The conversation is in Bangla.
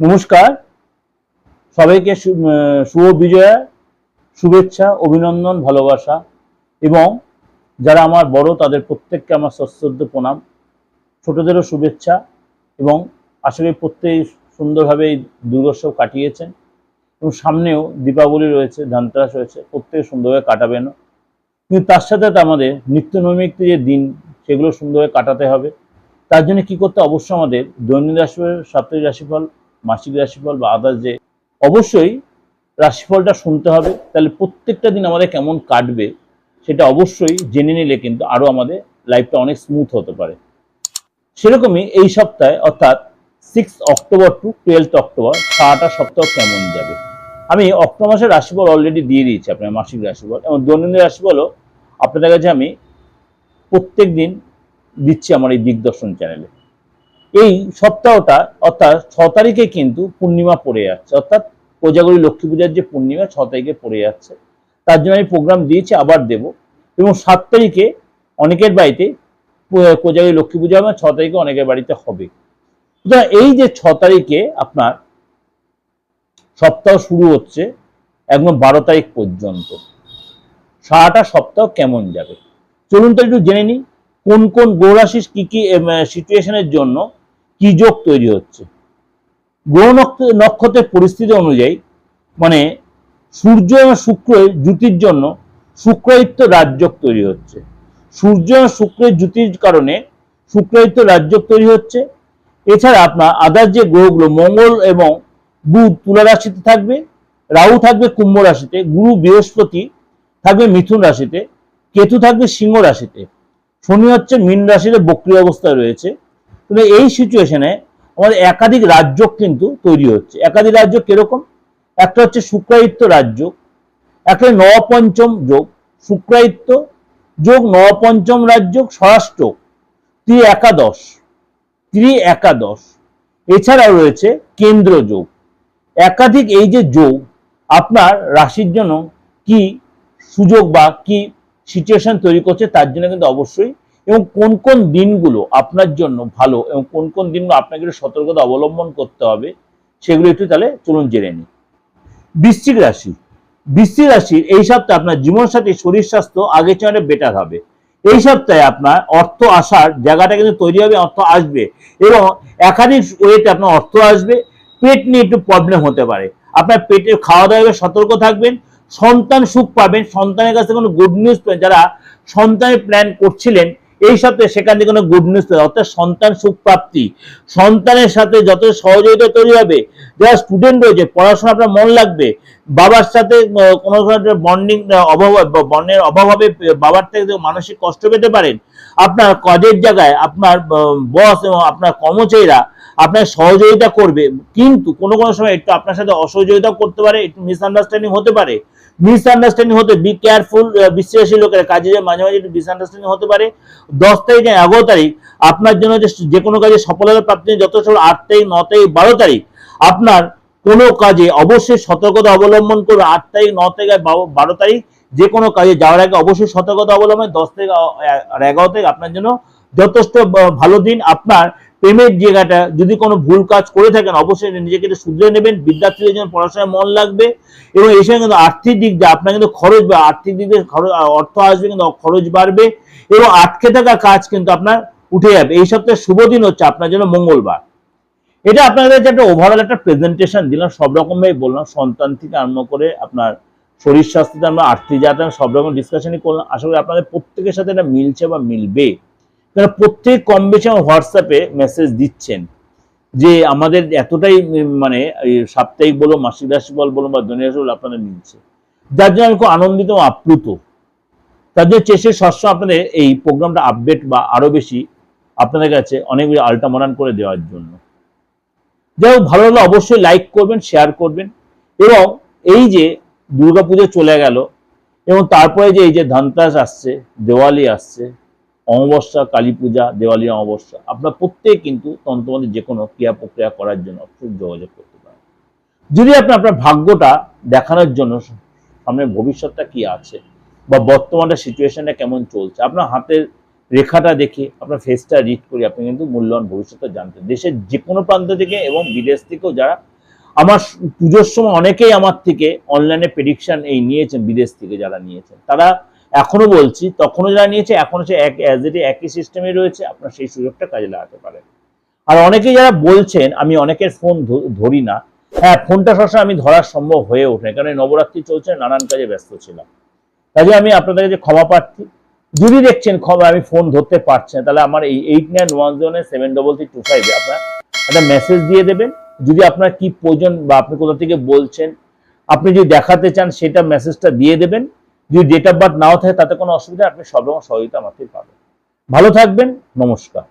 নমস্কার। সবাইকে শুভ বিজয়া, শুভেচ্ছা, অভিনন্দন, ভালোবাসা এবং যারা আমার বড়, তাদের প্রত্যেককে আমার সশ্রদ্ধ প্রণাম, ছোটদেরও শুভেচ্ছা এবং আশা করি প্রত্যেকেই সুন্দরভাবে এই দুর্গোৎসব কাটিয়েছেন এবং সামনেও দীপাবলি রয়েছে, ধানতেরাস রয়েছে, প্রত্যেকে সুন্দরভাবে কাটাবেনও কিন্তু তার সাথে আমাদের নিত্য নৈমিত্য যে দিন, সেগুলো সুন্দরভাবে কাটাতে হবে। তার জন্য কি করতে? অবশ্যই আমাদের দৈনন্দিন রাশিফল সাপ্তাহিক রাশিফল মাসিক রাশিফল বা আদার্স যে অবশ্যই রাশিফলটা শুনতে হবে। তাহলে প্রত্যেকটা দিন আমাদের কেমন কাটবে সেটা অবশ্যই জেনে নিলে কিন্তু আরও আমাদের লাইফটা অনেক স্মুথ হতে পারে। সেরকমই এই সপ্তাহে অর্থাৎ six October to twelfth October সারাটা সপ্তাহ কেমন যাবে? আমি অক্টোবর মাসের রাশিফল অলরেডি দিয়ে দিয়েছি আপনার মাসিক রাশিফল এবং দৈনন্দিন রাশিফলও আপনাদের কাছে আমি প্রত্যেক দিন দিচ্ছি আমার এই দিগদর্শন চ্যানেলে এই সপ্তাহটা অর্থাৎ ছ তারিখে কিন্তু পূর্ণিমা পড়ে যাচ্ছে। অর্থাৎ কোজাগরী লক্ষ্মী পূজার যে পূর্ণিমা, ছ তারিখে পড়ে যাচ্ছে। তার জন্য আমি প্রোগ্রাম দিয়েছি, আবার দেব। এবং সাত তারিখে অনেকের বাড়িতে কোজাগরী লক্ষ্মী পূজা হবে, ছ তারিখে অনেকের বাড়িতে হবে। সুতরাং এই যে ছ তারিখে আপনার সপ্তাহ শুরু হচ্ছে, একদম বারো তারিখ পর্যন্ত। সারাটা সপ্তাহ কেমন যাবে? চলুন তো একটু জেনে নিই, কোন কোন গ্রহরাশির কি কি সিচুয়েশনের জন্য কি যোগ তৈরি হচ্ছে। গ্রহ নক্ষত্রের পরিস্থিতি অনুযায়ী মানে সূর্য এবং শুক্রের জুতির জন্য শুক্রায়িত্ব রাজযোগ তৈরি হচ্ছে। সূর্য এবং শুক্রের জুতির কারণে শুক্রায়িত্ব রাজযোগ তৈরি হচ্ছে। এছাড়া আপনার আদার যে গ্রহগুলো, মঙ্গল এবং বুধ তুলা রাশিতে থাকবে, রাহু থাকবে কুম্ভ রাশিতে, গুরু বৃহস্পতি থাকবে মিথুন রাশিতে, কেতু থাকবে সিংহ রাশিতে। শনি হচ্ছে মীন রাশিতে বক্রি অবস্থায় রয়েছে। কিন্তু এই সিচুয়েশনে আমাদের একাধিক রাজ্য কিন্তু তৈরি হচ্ছে। একাধিক রাজ্য কীরকম? একটা হচ্ছে শুক্রায়িত্ব রাজ্য, একটা নবপঞ্চম যোগ। শুক্রায়িত্ব যোগ, নবপঞ্চম রাজ্য স্বরাষ্ট্র ত্রি একাদশ ত্রি একাদশ এছাড়াও রয়েছে কেন্দ্র যোগ। একাধিক এই যে যোগ, আপনার রাশির জন্য কি সুযোগ বা কি সিচুয়েশন তৈরি করছে তার জন্য কিন্তু অবশ্যই এবং কোন কোন দিনগুলো আপনার জন্য ভালো এবং কোন কোন দিনগুলো আপনাকে একটু সতর্কতা অবলম্বন করতে হবে, সেগুলো একটু তাহলে চলুন জেনে নিই। বৃশ্চিক রাশি। বৃশ্চিক রাশির এই সপ্তাহে আপনার জীবনসাথী, শরীর স্বাস্থ্য আগের চেয়ে বেটার হবে। এই সপ্তাহে আপনার অর্থ আসার জায়গাটা কিন্তু তৈরি হবে, অর্থ আসবে এবং একাধিক ওয়েতে আপনার অর্থ আসবে, পেট নিয়ে একটু প্রবলেম হতে পারে। আপনার পেটের খাওয়া দাওয়া সতর্ক থাকবেন, সন্তান সুখ পাবেন, সন্তানের কাছে কোনো গুড নিউজ যারা সন্তানের প্ল্যান করছিলেন এই সপ্তাহে সেখান থেকে কোনো গুড নিউজ অর্থাৎ সন্তান সুখ প্রাপ্তি। সন্তানের সাথে যত সহযোগিতা তৈরি হবে, যারা স্টুডেন্ট রয়েছে, পড়াশোনা আপনার মন লাগবে। বাবার সাথে কোনো বন্ডিং অভাব বন্ডের অভাব হবে, বাবার থেকে মানসিক কষ্ট পেতে পারেন, আপনার কাজের জায়গায় আপনার বস এবং আপনার কর্মচারীরা আপনার সহযোগিতা করবে। কিন্তু কোনো কোনো সময় একটু আপনার সাথে অসহযোগিতা করতে পারে, একটু মিসআন্ডারস্ট্যান্ডিং হতে পারে। মিসআন্ডারস্ট্যান্ডিং হতে বি কেয়ারফুল বিশ্বাসী লোকেরা কাজে যে মাঝে মাঝে একটু মিসআন্ডারস্ট্যান্ডিং হতে পারে। দশ তারিখ এগারো তারিখ, আপনার জন্য যে কোনো কাজে সফলতা প্রাপ্তি যথেষ্ট আট তারিখ, ন তারিখ, বারো তারিখ। আপনার কোনো কাজে অবশ্যই সতর্কতা অবলম্বন করবে আট তারিখ, ন তারিখ আর বারো- তারিখ যে কোনো কাজে যাওয়ার আগে অবশ্যই সতর্কতা অবলম্বন। দশ আর এগারো তারিখ আপনার জন্য যথেষ্ট ভালো দিন। আপনার প্রেমের জায়গাটা যদি কোনো ভুল কাজ করে থাকেন, অবশ্যই নিজেকে শুধরে নেবেন। বিদ্যার্থীদের জন্য পড়াশোনায় মন লাগবে এবং এই সময় কিন্তু আর্থিক দিক দিয়ে আপনার কিন্তু খরচ বা আর্থিক দিক দিয়ে অর্থ আসবে কিন্তু খরচ বাড়বে এবং আটকে থাকা কাজ কিন্তু আপনার উঠে যাবে। এই সপ্তাহে শুভ দিন হচ্ছে আপনার জন্য মঙ্গলবার। এটা আপনাদের একটা ওভারঅল একটা প্রেজেন্টেশন দিলাম, সব রকম ভাবে বললাম, সন্তান থেকে আরম্ভ করে আপনার শরীর স্বাস্থ্যতে আমরা আর্থিক যাতে সব রকম ডিসকাশনই করলাম। আশা করি আপনাদের প্রত্যেকের সাথে এটা মিলছে বা মিলবে। কারণ প্রত্যেক কম বেশি আমার হোয়াটসঅ্যাপে মেসেজ দিচ্ছেন যে আমাদের এতটাই মানে সাপ্তাহিক বলো, মাসিক রাশি বল বা রাশি বলো আপনাদের মিলছে। যার জন্য আমি খুব আনন্দিত এবং আপ্লুত। তার জন্য চেষ্টা সবসময় আপনাদের এই প্রোগ্রামটা আপডেট বা আরও বেশি আপনাদের কাছে অনেক আল্টামরান করে দেওয়ার জন্য। যাই হোক, ভালো লাগলে অবশ্যই লাইক করবেন শেয়ার করবেন এবং এই যে দুর্গাপুজো চলে গেল এবং তারপরে যে এই যে ধানতেরাস আসছে, দেওয়ালি আসছে অমাবস্যা, কালী পূজা, দেওয়ালি অমাবস্যা, আপনার প্রত্যেক কিন্তু তন্ত্রমন্ত্রের যে কোনো ক্রিয়া প্রক্রিয়া করার জন্য অবশ্যই যোগাযোগ করতে পারেন। যদি আপনি আপনার ভাগ্যটা দেখানোর জন্য সামনে ভবিষ্যৎটা কি আছে বা বর্তমানে সিচুয়েশনটা কেমন চলছে, আপনার হাতের রেখাটা দেখে, আপনার ফেসটা রিড করে আপনি কিন্তু মূল্যবান ভবিষ্যৎটা জানতেন দেশের যে কোনো প্রান্ত থেকে এবং বিদেশ থেকেও যারা আমার পুজোর সময় অনেকেই আমার থেকে অনলাইনে প্রেডিকশন এই নিয়েছেন, বিদেশ থেকে যারা নিয়েছেন, তারা এখনও বলছি, তখনও যারা নিয়েছে এখনও সে এক অ্যাজ এটি একই সিস্টেমে রয়েছে, আপনার সেই সুযোগটা কাজে লাগাতে পারেন। আর অনেকেই যারা বলছেন, আমি অনেকের ফোন ধরি না হ্যাঁ ফোনটা সবসময় আমি ধরা সম্ভব হয়ে ওঠে, কারণ নবরাত্রি চলছে, নানান কাজে ব্যস্ত ছিলাম। কাজে আমি আপনাদের কাছে ক্ষমা প্রার্থী। যদি দেখছেন ক্ষমা, আমি ফোন ধরতে পারছি না, তাহলে আমার এই eight nine one zero nine seven double three two ফাইভে আপনার একটা মেসেজ দিয়ে দেবেন। যদি আপনার কি প্রয়োজন বা আপনি কোথা থেকে বলছেন, আপনি যদি দেখাতে চান, সেটা মেসেজটা দিয়ে দেবেন। যদি ডেট অফ বার্থ নাও থাকে, তাতে কোনো অসুবিধা আপনি সব রকম সহযোগিতা আমার থেকে পাবেন। ভালো থাকবেন, নমস্কার।